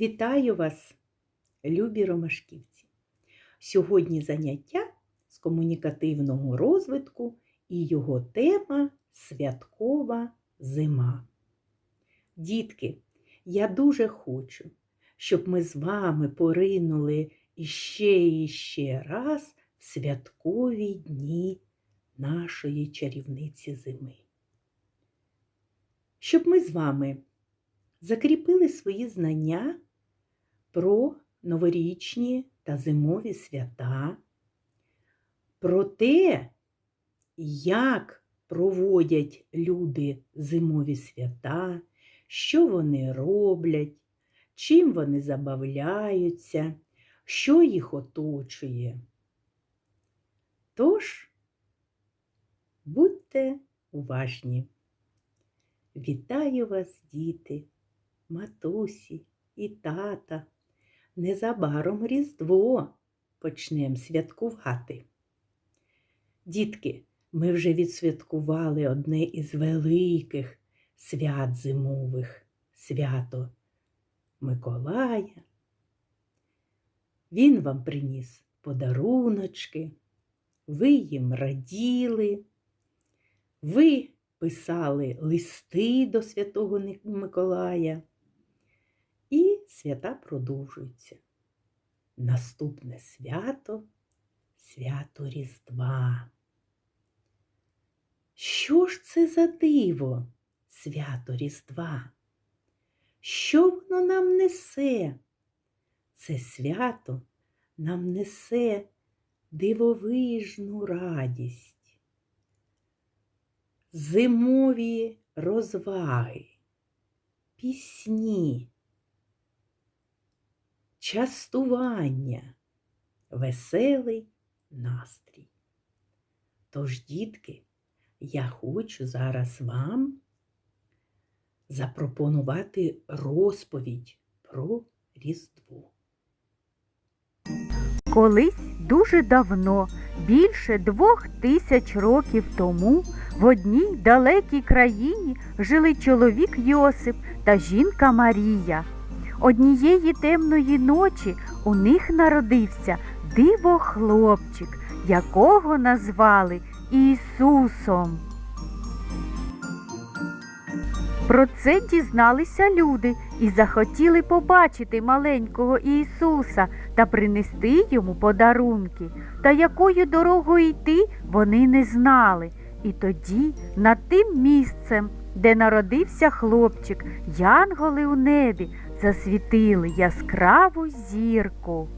Вітаю вас, любі ромашківці! Сьогодні заняття з комунікативного розвитку і його тема святкова зима. Дітки, я дуже хочу, щоб ми з вами поринули іще і ще раз в святкові дні нашої чарівниці зими. Щоб ми з вами закріпили свої знання про новорічні та зимові свята, про те, як проводять люди зимові свята, що вони роблять, чим вони забавляються, що їх оточує. Тож, будьте уважні. Вітаю вас, діти, матусі і тата. Незабаром Різдво почнемо святкувати. Дітки, ми вже відсвяткували одне із великих свят зимових свято Миколая. Він вам приніс подаруночки, ви їм раділи, ви писали листи до Святого Миколая. Свята продовжуються. Наступне свято свято Різдва. Що ж це за диво, свято Різдва? Що воно нам несе? Це свято нам несе дивовижну радість зимові розваги, пісні, частування, веселий настрій. Тож, дітки, я хочу зараз вам запропонувати розповідь про Різдво. Колись дуже давно, більше двох тисяч років тому, в одній далекій країні жили чоловік Йосип та жінка Марія. Однієї темної ночі у них народився диво хлопчик, якого назвали Ісусом. Про це дізналися люди і захотіли побачити маленького Ісуса та принести йому подарунки. Та якою дорогою йти вони не знали. І тоді над тим місцем, де народився хлопчик, янголи у небі засвітили яскраву зірку.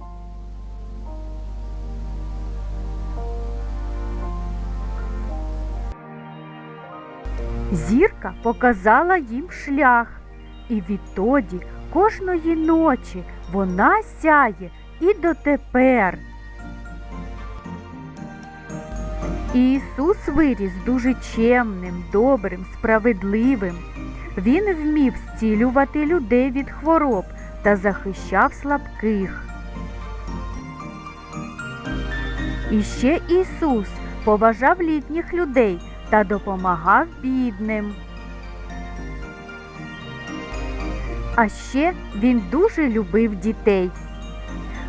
Зірка показала їм шлях, і відтоді кожної ночі вона сяє і дотепер. Ісус виріс дуже чемним, добрим, справедливим. Він вмів зцілювати людей від хвороб та захищав слабких. І ще Ісус поважав літніх людей та допомагав бідним. А ще він дуже любив дітей.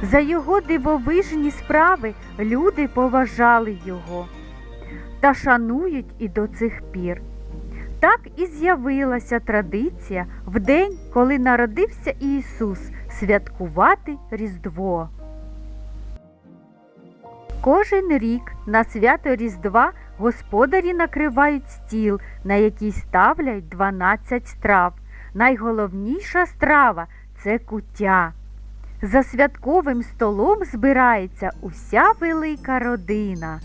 За його дивовижні справи люди поважали його та шанують і до цих пір. Так і з'явилася традиція в день, коли народився Ісус, святкувати Різдво. Кожен рік на свято Різдва господарі накривають стіл, на який ставлять 12 страв. Найголовніша страва це куття. За святковим столом збирається уся велика родина.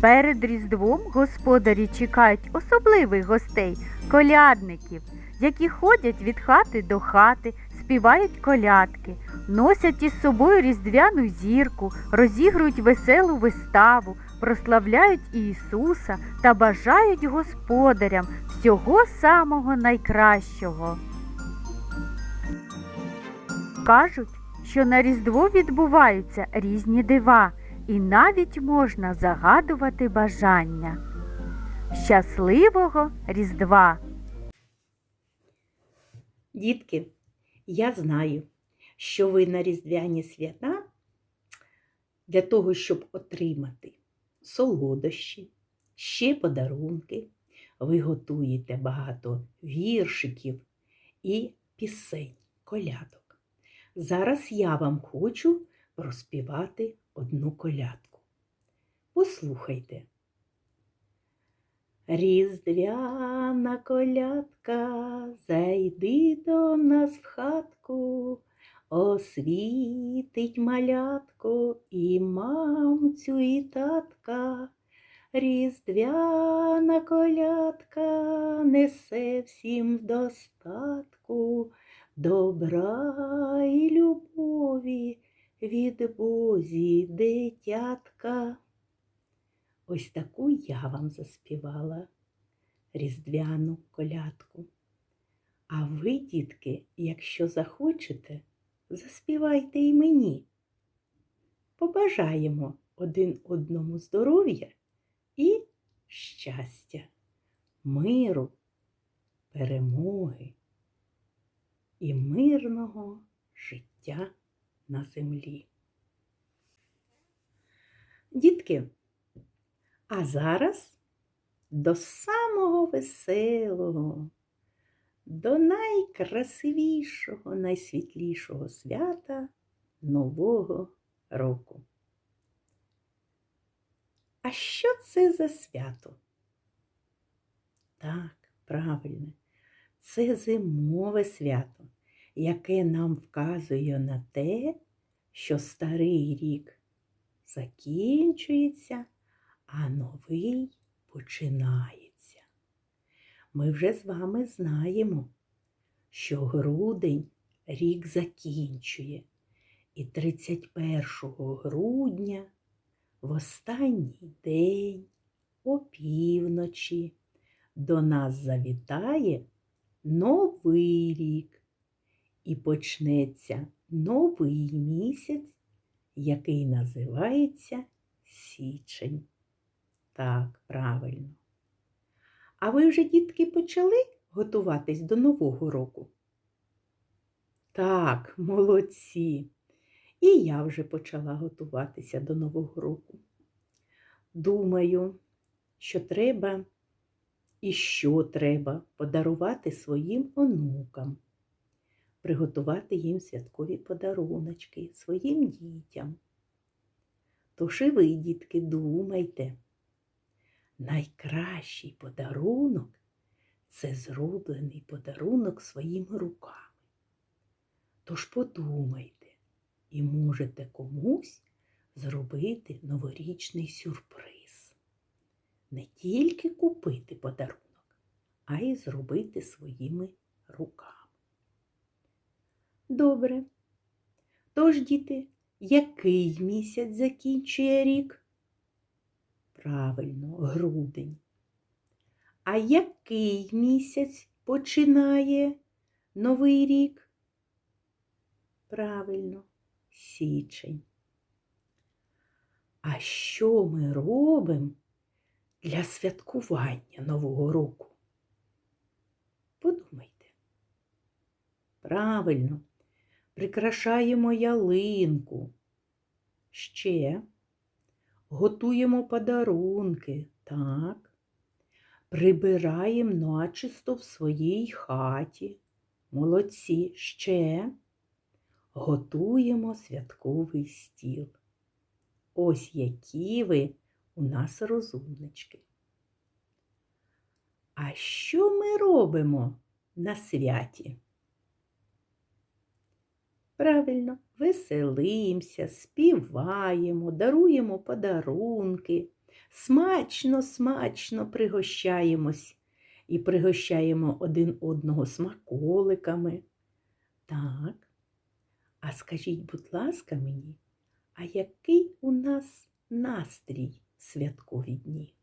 Перед Різдвом господарі чекають особливих гостей, колядників, які ходять від хати до хати, співають колядки, носять із собою різдвяну зірку, розігрують веселу виставу, прославляють Ісуса та бажають господарям всього самого найкращого. Кажуть, що на Різдво відбуваються різні дива, і навіть можна загадувати бажання. Щасливого Різдва! Дітки, я знаю, що ви на Різдвяні свята для того, щоб отримати солодощі, ще подарунки, ви готуєте багато віршиків і пісень, колядок. Зараз я вам хочу розпівати одну колядку. Послухайте. Різдвяна колядка, зайди до нас в хатку, освітить малятко і мамцю, і татка. Різдвяна колядка несе всім в достатку добра і любові від Бозі дитятка. Ось таку я вам заспівала різдвяну колядку. А ви, дітки, якщо захочете, заспівайте і мені. Побажаємо один одному здоров'я і щастя, миру, перемоги і мирного життя на землі. Дітки, а зараз до самого веселого, до найкрасивішого, найсвітлішого свята Нового року. А що це за свято? Так, правильно, це зимове свято, яке нам вказує на те, що старий рік закінчується, а новий починається. Ми вже з вами знаємо, що грудень рік закінчує, і 31 грудня в останній день опівночі до нас завітає новий рік і почнеться новий місяць, який називається січень. Так, правильно. А ви вже, дітки, почали готуватись до Нового року? Так, молодці. І я вже почала готуватися до Нового року. Думаю, що треба і що треба подарувати своїм онукам, приготувати їм святкові подаруночки своїм дітям. Тож і ви, дітки, думайте, найкращий подарунок це зроблений подарунок своїми руками. Тож подумайте, і можете комусь зробити новорічний сюрприз. Не тільки купити подарунок, а й зробити своїми руками. Добре. Тож, діти, який місяць закінчує рік? Правильно, грудень. А який місяць починає новий рік? Правильно, січень. А що ми робимо для святкування Нового року? Подумайте. Правильно, прикрашаємо ялинку. Ще готуємо подарунки, так. Прибираємо начисто в своїй хаті. Молодці ще готуємо святковий стіл. Ось які ви у нас розумнички. А що ми робимо на святі? Правильно, веселимося, співаємо, даруємо подарунки, смачно, смачно пригощаємось і пригощаємо один одного смаколиками. Так, а скажіть, будь ласка, мені, а який у нас настрій в святкові дні?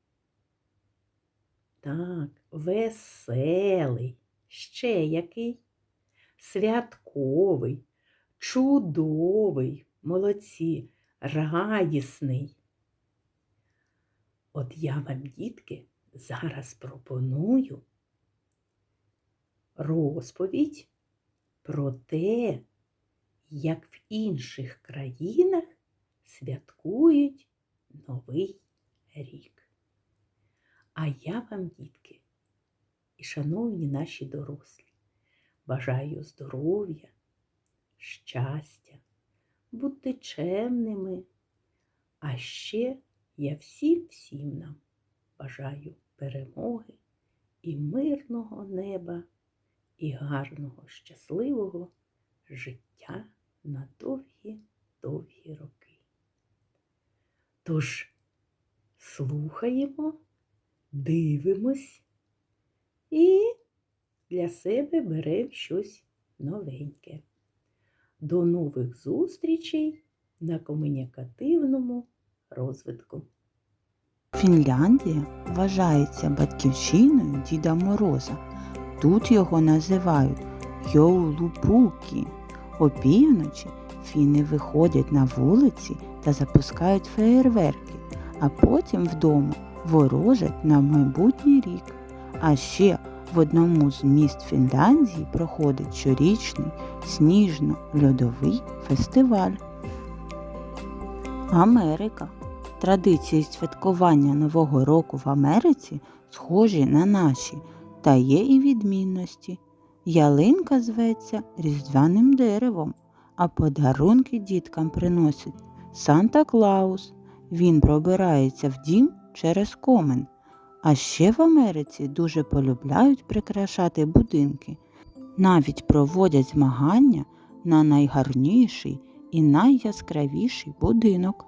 Так, веселий, ще який? Святковий, чудовий, молодці, радісний. От я вам, дітки, зараз пропоную розповідь про те, як в інших країнах святкують Новий рік. А я вам, дітки, і шановні наші дорослі, бажаю здоров'я, щастя, бути чемними. А ще я всім всім нам бажаю перемоги і мирного неба, і гарного, щасливого життя на довгі-довгі роки. Тож слухаємо, дивимось і для себе беремо щось новеньке. До нових зустрічей на комунікативному розвитку. Фінляндія вважається батьківщиною Діда Мороза. Тут його називають Йоулупукі. Опівночі фіни виходять на вулиці та запускають феєрверки, а потім вдома ворожать на майбутній рік. А ще в одному з міст Фінляндії проходить щорічний сніжно-льодовий фестиваль. Америка. Традиції святкування Нового року в Америці схожі на наші, та є і відмінності. Ялинка зветься різдвяним деревом, а подарунки діткам приносить Санта Клаус. Він пробирається в дім через комен. А ще в Америці дуже полюбляють прикрашати будинки. Навіть проводять змагання на найгарніший і найяскравіший будинок.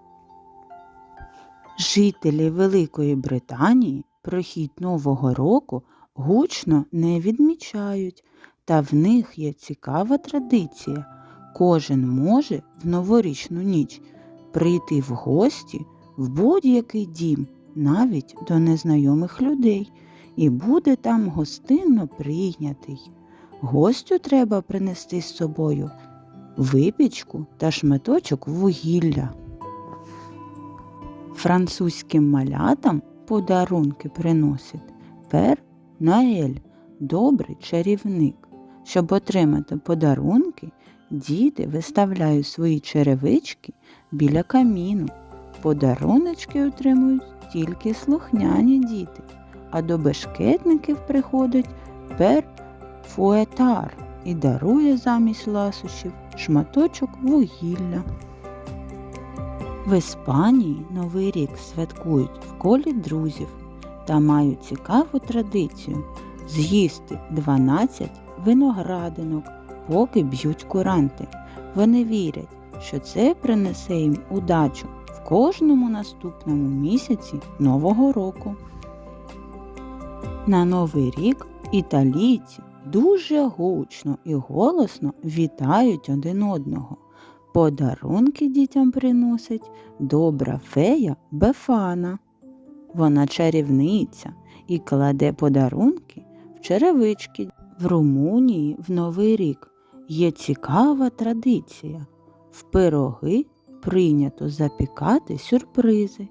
Жителі Великої Британії прохід Нового року гучно не відмічають, та в них є цікава традиція. Кожен може в новорічну ніч прийти в гості в будь-який дім, навіть до незнайомих людей, і буде там гостинно прийнятий. Гостю треба принести з собою випічку та шматочок вугілля. Французьким малятам подарунки приносить пер Ноель, добрий чарівник. Щоб отримати подарунки, діти виставляють свої черевички біля каміну. Подаруночки отримують тільки слухняні діти, а до бешкетників приходить пер Фуетар і дарує замість ласощів шматочок вугілля. В Іспанії Новий рік святкують в колі друзів та мають цікаву традицію з'їсти 12 виноградинок, поки б'ють куранти. Вони вірять, що це принесе їм удачу в кожному наступному місяці Нового року. На Новий рік італійці дуже гучно і голосно вітають один одного. Подарунки дітям приносить добра фея Бефана. Вона чарівниця і кладе подарунки в черевички. В Румунії в Новий рік є цікава традиція. В пироги прийнято запікати сюрпризи,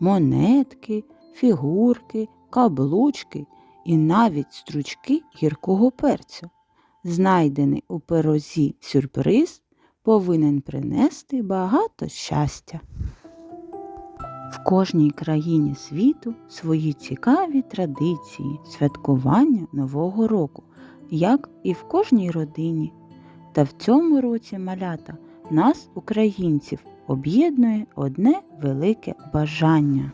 монетки, фігурки, каблучки і навіть стручки гіркого перцю. Знайдений у пирозі сюрприз повинен принести багато щастя. В кожній країні світу свої цікаві традиції святкування Нового року, як і в кожній родині. Та в цьому році малята нас, українців, об'єднує одне велике бажання.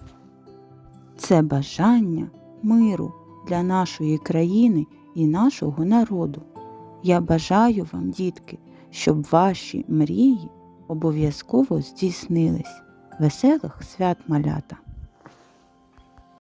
Це бажання миру для нашої країни і нашого народу. Я бажаю вам, дітки, щоб ваші мрії обов'язково здійснились. Веселих свят малята!